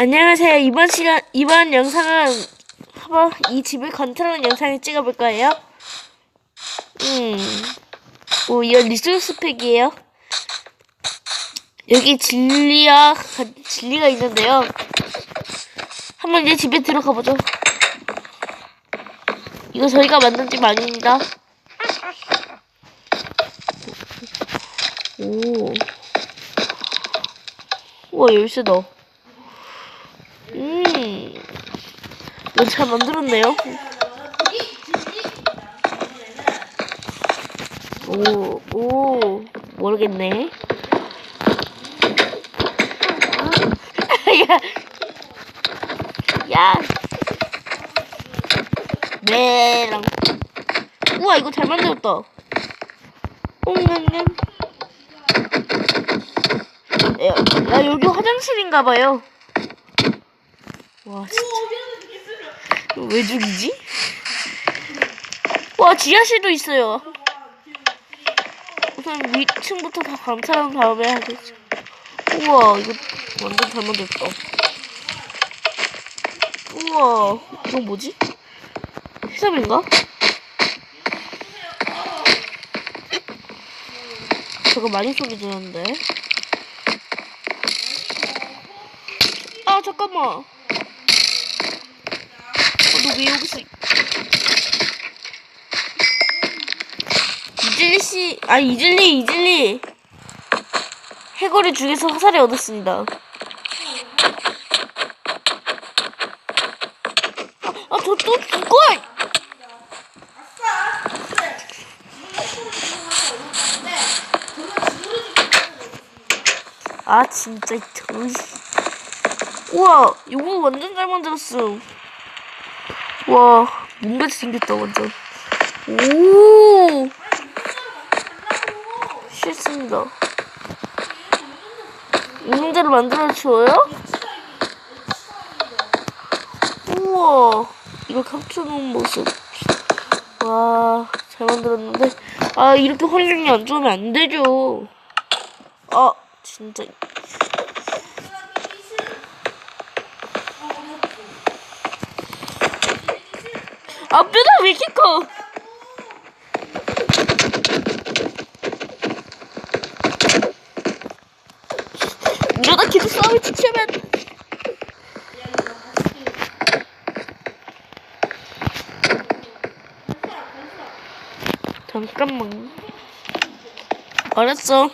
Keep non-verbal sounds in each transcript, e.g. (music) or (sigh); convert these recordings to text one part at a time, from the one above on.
안녕하세요. 이번 시간 이번 영상은 한번 이 집을 컨트롤 영상을 찍어볼 거예요. 음, 뭐 이건 리소스 팩이에요. 여기 진리와 가- 진리가 있는데요. 한번 이제 집에 들어가 보죠. 이거 저희가 만든 집 아닙니다. 오, 우와 열쇠다. 음, 이거 잘 만들었네요. 오, 오, 모르겠네. (laughs) 야, 야, 네랑. 우와, 이거 잘 만들었다. 옹냠냠. 야, 야, 여기 화장실인가봐요. 와, 진짜. 이거 왜 죽이지? 와, 지하실도 있어요. 우선 위층부터 다 관찰한 다음에 하겠죠. 우와, 이거 완전 잘 만들었다. 우와, 이건 뭐지? 해삼인가? 저거 많이 소리 지르는데. 아, 잠깐만. 어, 너왜 여기서. 이질리 씨, 아, 이질리, 이질리. 해골의 중에서 화살을 얻었습니다. 아, 아, 저또 죽어! 아, 진짜. 우와, 이거 완전 잘 만들었어. 와, 몸같이 생겼다, 완전. 오! 싫습니다. 이 문제를 만들어 줘요? 우와, 이거 감춰놓은 모습. 와, 잘 만들었는데. 아, 이렇게 활용이 안 좋으면 안 되죠. 아, 진짜. 아, 뼈가 왜 이렇게 커? 이러다 계속 싸움이 지치면 잠깐만. 알았어.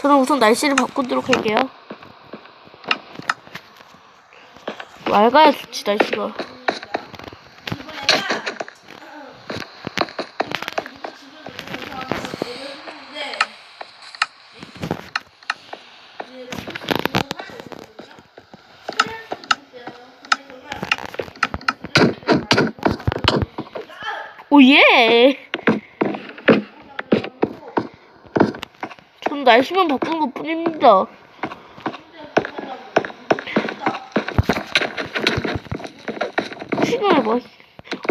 저는 우선 날씨를 바꾸도록 할게요 맑아야 좋지 날씨가 오예! 전 날씨만 바꾼 것 뿐입니다 시간을 봐.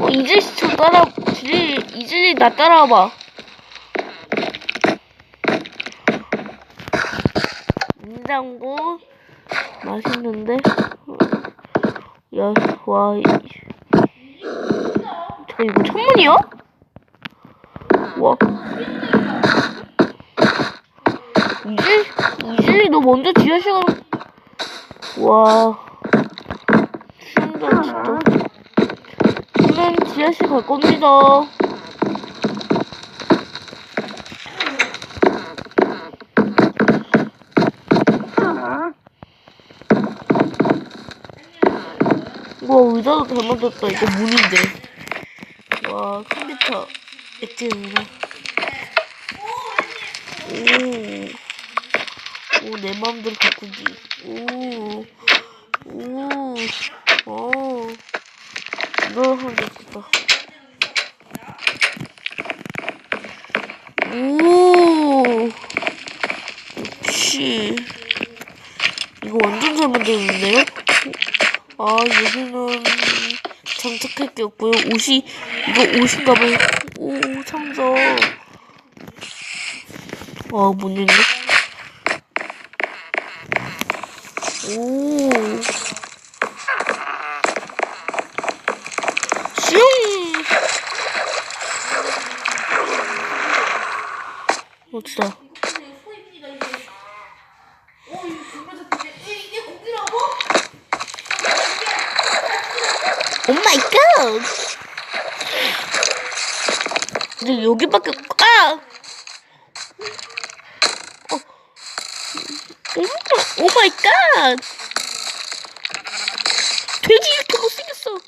어, 이슬 씨, 저 따라, 이슬, 이슬이 나 따라와봐. 냉장고, 맛있는데? 어. 야, 와, 이, 저 이거 천문이야? 와. 이슬, 이슬이 너 먼저 지하실 가, 와. 신기하다, 진짜. 지하실 갈 겁니다. 와 의자도 잘 만들었다. 이거 문인데. 와 컴퓨터 액티브가. 오. 오, 내 마음대로 바꾸기. 오. 오. 오. 이거 하면 되겠다. 오. 역시. 이거 완전 잘 만들었는데요? 아, 여기는 장착할 게 없고요. 옷이, 이거 옷인가 봐요. 오, 상자. 아, 못 열네. 오. 슝. 멋지다. 근데 소입니다 이게. 어 이거 정말 잡히네. 에, 이게 고기라고? 오 마이 갓. 근데 여기밖에 아. 어. 오, 오 마이 갓. 돼지 이렇게 못생겼어.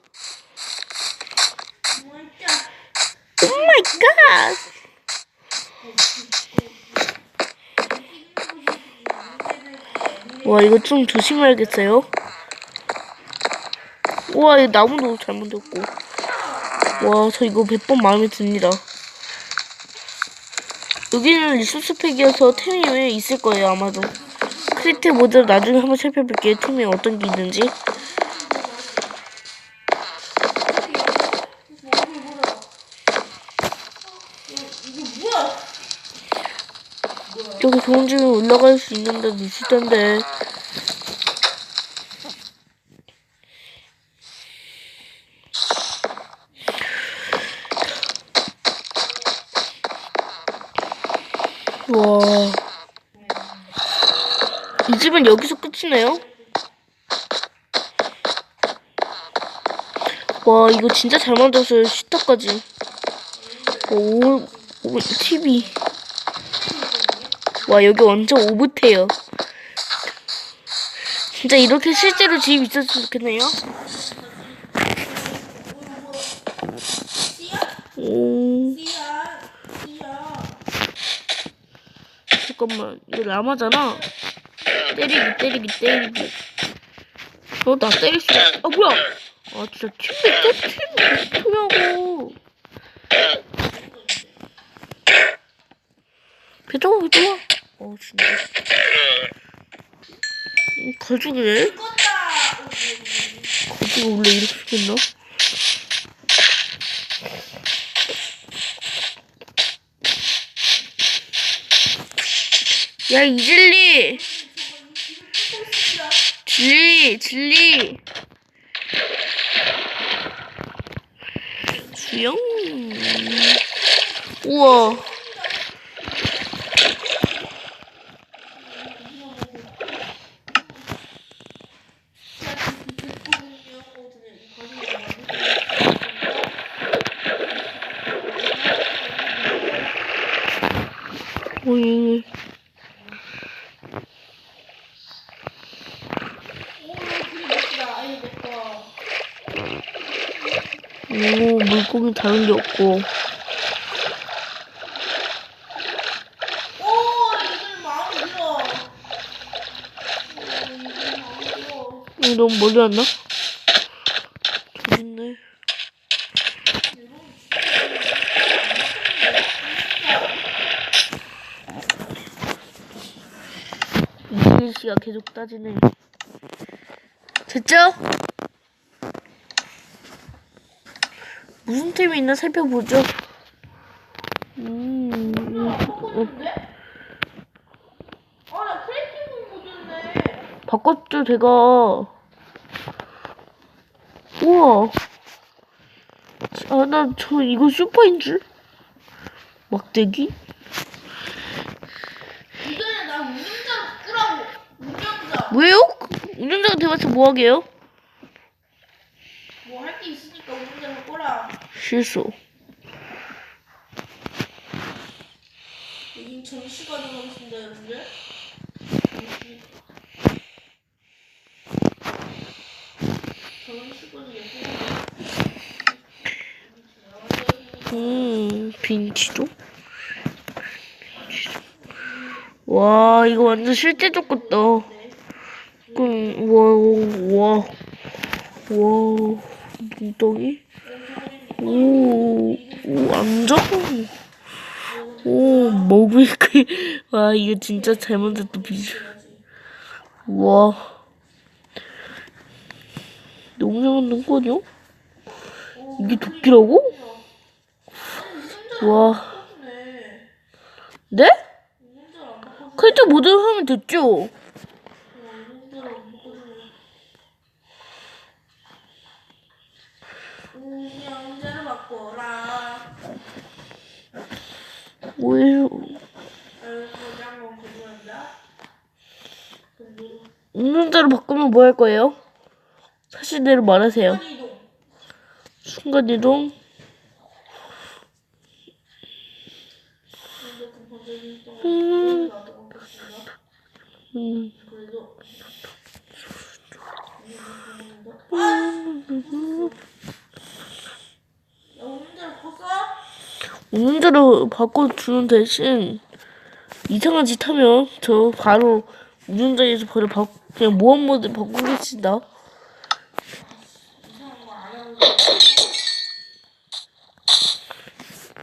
진짜. 오 마이 갓. 와 이거 좀 조심해야겠어요. 와 이 나무도 잘못됐고. 와 저 이거 100번 마음에 듭니다. 여기는 리소스 팩이어서 템이 왜 있을 거예요 아마도. 크리트 모드 나중에 한번 살펴볼게요. 템이 어떤 게 있는지. 여기 좋은 집에 올라갈 수 있는 데도 있을 텐데. 와. 이 집은 여기서 끝이네요. 와, 이거 진짜 잘 만들었어요. 시타까지. 오, 오, TV. 와 여기 완전 오붓해요. 진짜 이렇게 실제로 집 있었으면 좋겠네요. 오 씨야, 씨야. 잠깐만 이거 라마잖아. 때리기 때리기 때리기. 어나 때릴 수가. 아 뭐야? 아 진짜 팀이 때리냐고. 배정아 배정아. 어 진짜. 어, 가죽이네. 껐다. 가죽이 원래 이렇게 생겼나? 야 이질리. 진리 진리. 수영. 우와 오이 오 물고기 다른 게 없고 들어. 이거 너무 멀리 왔나? 저기 있네 이슬 씨가 계속 따지네 됐죠? 무슨 템이 있나 살펴보죠 음, 모드네. 바꿨죠 제가 우와 아 나 저 이거 슈퍼인 줄 막대기 이거는 나 운전자 바꾸라고. 운전자. 왜요? 운전자가 돼봤자 뭐하게요? 뭐 할 게 있으니까 운전자 바꾸라. 실수. 여긴 전시가 들어가겠습니다, 여러분들. 전시관이 여기. 음 빈치도? 와 이거 완전 실제적 같다. 그 와 와와. 와, 눈덩이 오, 오 안정 오 머그리크 와 이거 진짜 잘 만들었다 비주얼 와 너무 잘 만든 거 아니야? 이게 도끼라고? 와 네. 크리트 모드로 하면 됐죠? 운전자 안 바꿔. 운영자를 바꿔라. 뭐예요? 운전자로 바꾸면 뭐 할 거예요? 사실대로 말하세요. 이동. 순간이동. 음. 음. 그래도 아! 야, 운전자를 바꿨어? 운전자로 바꿔주는 대신 이상한 짓 하면 저 바로 운전자에서 바로 바, 그냥 모험 모드 바꾸겠습니다.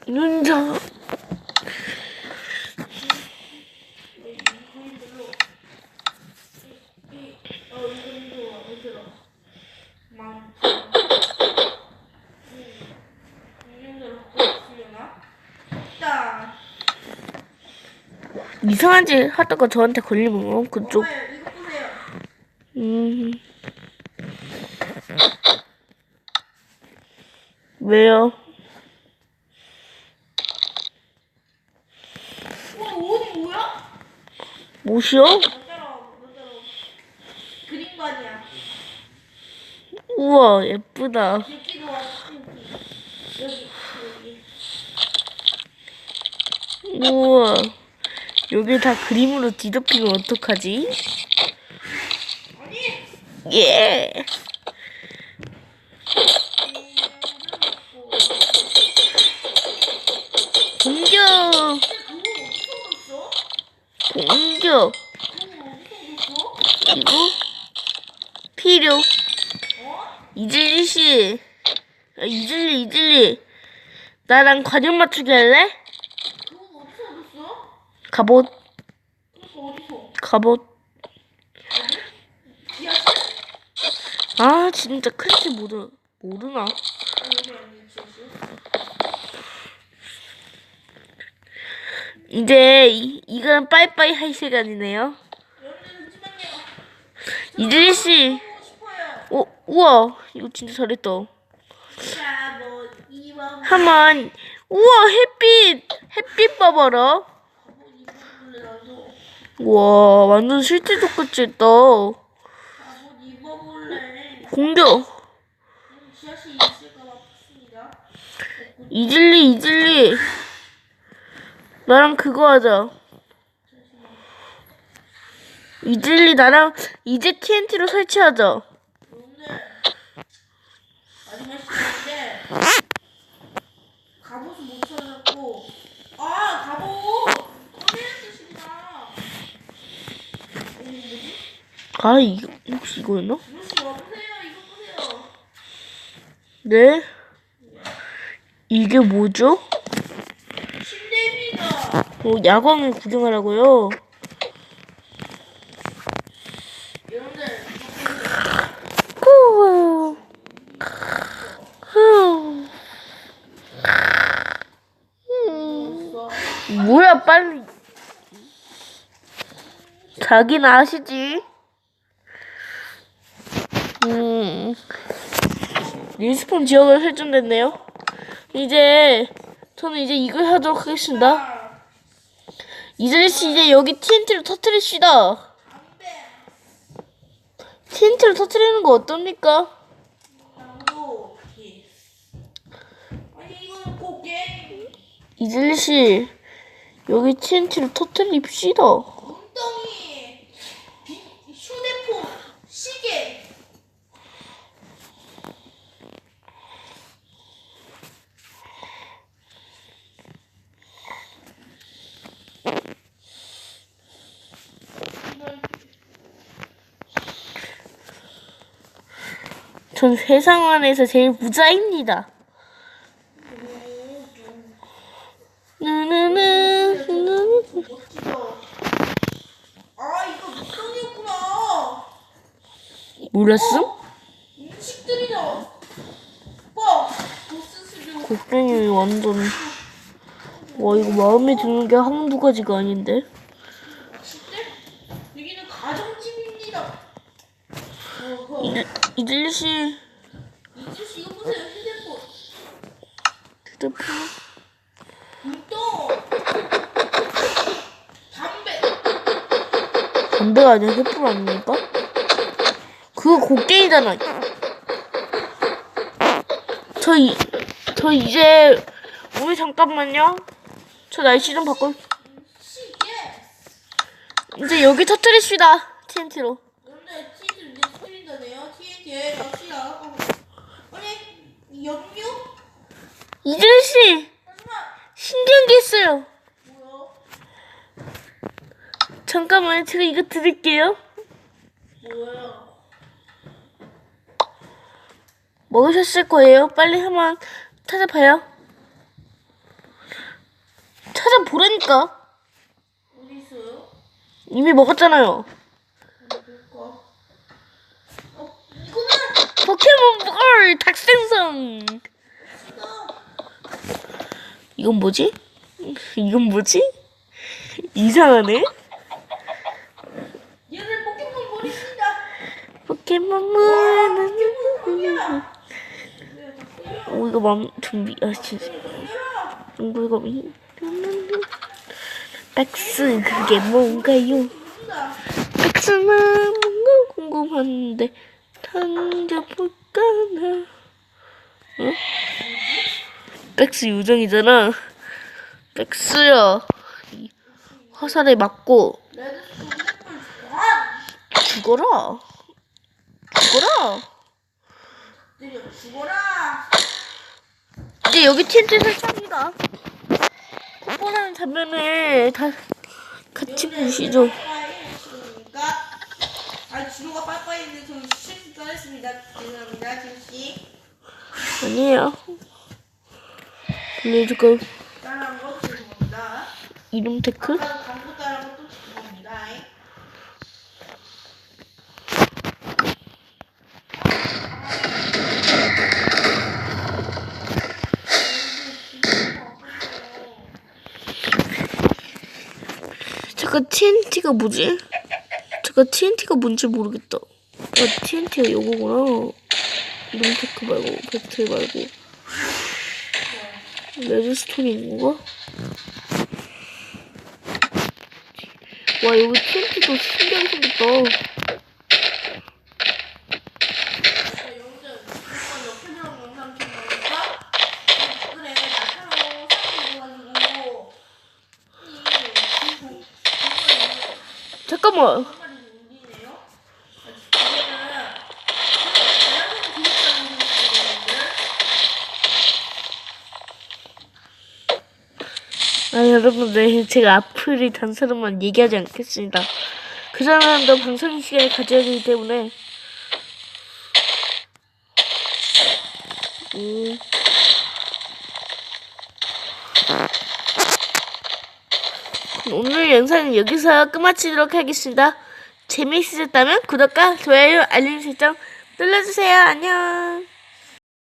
운전자. 이분들로 어 이분도 마음에 들어 마음 운전자를 바꿔주려나? 딱 이상한 짓 하다가 저한테 걸리면 그쪽. 이거 보세요 음. 왜요? 와 옷이 뭐야? 못이요? 너 따라와 너 따라와 그림관이야 우와 예쁘다. 우와 여기 다 그림으로 뒤덮이면 어떡하지? 예. 공격? 공격? 이거 필요 어? 이즐리 씨 아, 이즐리 이즐리 나랑 과정 맞추기 할래? 갑옷? 갑옷? 아 진짜 클지 모르 모르나? 이제 이, 이건 빠이빠이 할 시간이네요. 이즐리 씨. 오, 우와 이거 진짜 잘했다 자, 뭐 한번 우와 햇빛 햇빛 봐봐라. 와 완전 실제 똑같이 했다. 공격. 이즐리 이즐리. 나랑 그거 하자. 이즐리 나랑 이제 TNT로 설치하자. 갑옷을 못 찾았고. 아 갑옷 꺼내는 뜻이구나. 어, 이거 뭐지? 아 이거 혹시 이거였나? 네 이게 뭐죠? 어, 야광을 구경하라고요. 뭐야 빨리 자기는 아시지? 음 리스폰 지역을 설정됐네요 이제 저는 이제 이걸 하도록 하겠습니다 아, 이슬씨 이제 여기 TNT를 터트립시다 담배. TNT를 터트리는 거 어떻습니까? 이슬씨 여기 TNT를 터트립시다 엉덩이 비- 휴대폰 시계 전 세상 안에서 제일 부자입니다. 멋지다 아 이거 엉덩이였구나. 몰랐음? 음식들이다 오빠 곡괭이 완전 와 이거 마음에 드는 게 한두 가지가 아닌데 식들 여기는 가정집입니다 어허 이들, 이들씨 이주씨 이거 보세요 휴대폰 담배. 담배가 아니라 횃불 아닙니까? 그거 곡괭이잖아. 저, 이, 저 이제, 우리 잠깐만요. 저 날씨 좀 바꿔. 이제 여기 터뜨립시다. TNT로. 근데 TNT 이제 소린다네요. TNT에 갑시다. 어. 아니, 염료? 이준씨! 하지만, 신기한 게 있어요. 잠깐만요. 제가 이거 드릴게요. 뭐야? 먹으셨을 거예요. 빨리 한번 찾아봐요. 찾아보라니까. 어디 있어요? 이미 먹었잖아요. 어, 이거는 포켓몬 볼 닭생성. 이건 뭐지? 이건 뭐지? 이상하네. 얘를 포켓몬 버리신다. 포켓몬 뭐야? 볼. 오 이거 맘 준비. 아 진짜. 이거 이거. 백스 그게 뭔가요? 백스는 뭔가 궁금한데 던져볼까나? 어? 백스 요정이잖아. 백스야. 이 화살에 맞고! 죽어라. 죽어라. 죽어라. 이제 여기 텐트 설정이다. 콧보라는 장면을 다 같이 보시죠. 아 진호가 빠빠이인데 저 실수 떠냈습니다. 죄송합니다, 진씨. 아니에요. 죄송합니다. 이름 테크? 잠깐 TNT가 뭐지? 잠깐 TNT가 뭔지 모르겠다. 아 TNT가 요거구나. 이름 테크 말고 배틀 말고 레드스톤이 있는 거? 와 여기 TNT도 신기하게 생겼다. 자, 여러분들 이번 옆에 보는 영상 찍어보니까 댓글에 나타로 사진이어가지고 이 중국 잠깐만. 한 마리 울리네요. 아, 이거는 대한민국 기획사는 여러분들 아 여러분들 제가 앞으로 단서로만 얘기하지 않겠습니다. 그 사람도 방송 시간을 가져야 되기 때문에 음. 오늘 영상은 여기서 끝마치도록 하겠습니다. 재미있으셨다면 구독과 좋아요, 알림 설정 눌러주세요. 안녕.